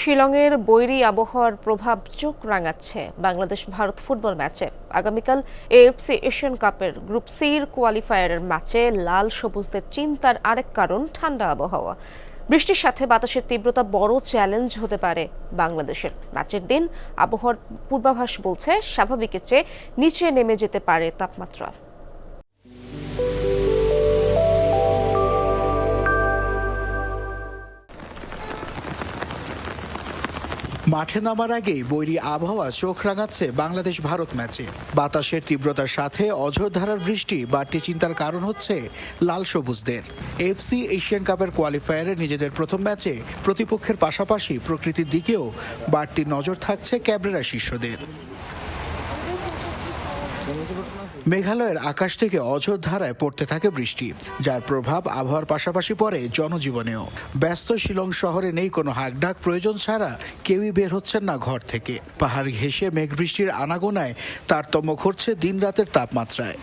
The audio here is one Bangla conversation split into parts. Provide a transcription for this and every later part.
শিলংয়ের বৈরি আবহাওয়ার প্রভাব চোখ রাঙাচ্ছে বাংলাদেশ ভারত ফুটবল ম্যাচে। আগামীকাল এএফসি এশিয়ান কাপের গ্রুপ সির কোয়ালিফায়ারের ম্যাচে লাল সবুজদের চিন্তার আরেক কারণ ঠান্ডা আবহাওয়া। বৃষ্টির সাথে বাতাসের তীব্রতা বড় চ্যালেঞ্জ হতে পারে বাংলাদেশের। ম্যাচের দিন আবহাওয়ার পূর্বাভাস বলছে স্বাভাবিকের চেয়ে নিচে নেমে যেতে পারে তাপমাত্রা। মাঠে নামার আগেই বৈরী আবহাওয়া চোখ রাঙাচ্ছে বাংলাদেশ ভারত ম্যাচে। বাতাসের তীব্রতার সাথে অঝোরধারার বৃষ্টি, বাড়তি চিন্তার কারণ হচ্ছে লাল সবুজদের। এফসি এশিয়ান কাপের কোয়ালিফায়ারে নিজেদের প্রথম ম্যাচে প্রতিপক্ষের পাশাপাশি প্রকৃতির দিকেও বাড়তি নজর থাকছে ক্যাবরেরা শিষ্যদের মেঘালয়ের আকাশ থেকে অঝোর ধারায় পড়তে থাকে বৃষ্টি, যার প্রভাব আবহাওয়ার পাশাপাশি পড়ে জনজীবনেও। ব্যস্ত শিলং শহরে নেই কোনো হাকডাক প্রয়োজন ছাড়া কেউই বের হচ্ছেন না ঘর থেকে। পাহাড় ঘেঁষে মেঘ বৃষ্টির আনাগোনায় তারতম্য ঘটছে দিন রাতের তাপমাত্রায়।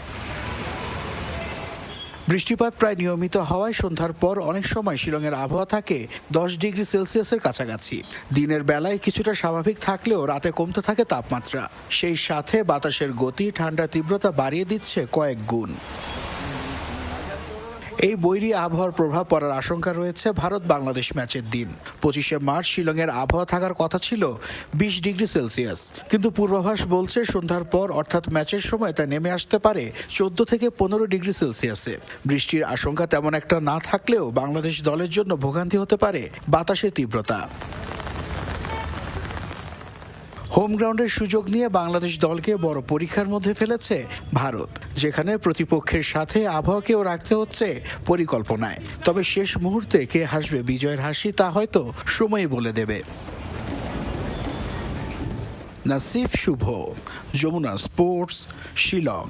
বৃষ্টিপাত প্রায় নিয়মিত হওয়ায় সন্ধ্যার পর অনেক সময় শিলংয়ের আবহাওয়া থাকে দশ ডিগ্রি সেলসিয়াসের কাছাকাছি। দিনের বেলায় কিছুটা স্বাভাবিক থাকলেও রাতে কমতে থাকে তাপমাত্রা। সেই সাথে বাতাসের গতি ঠান্ডা তীব্রতা বাড়িয়ে দিচ্ছে কয়েক গুণ। এই বৈরী আবহাওয়ার প্রভাব পড়ার আশঙ্কা রয়েছে ভারত বাংলাদেশ ম্যাচের দিন। পঁচিশে মার্চ শিলংয়ের আবহাওয়া থাকার কথা ছিল বিশ ডিগ্রি সেলসিয়াস। কিন্তু পূর্বাভাস বলছে সন্ধ্যার পর অর্থাৎ ম্যাচের সময় তা নেমে আসতে পারে চোদ্দ থেকে পনেরো ডিগ্রি সেলসিয়াসে। বৃষ্টির আশঙ্কা তেমন একটা না থাকলেও বাংলাদেশ দলের জন্য ভোগান্তি হতে পারে বাতাসের তীব্রতা। হোম গ্রাউন্ডের সুযোগ নিয়ে বাংলাদেশ দলকে বড় পরীক্ষার মধ্যে ফেলেছে ভারত, যেখানে প্রতিপক্ষের সাথে আবহাওয়াকেও রাখতে হচ্ছে পরিকল্পনায়। তবে শেষ মুহূর্তে কে হাসবে বিজয়ের হাসি তা হয়তো সময় বলে দেবে। নাসিফ শুভ, যমুনা স্পোর্টস, শিলং।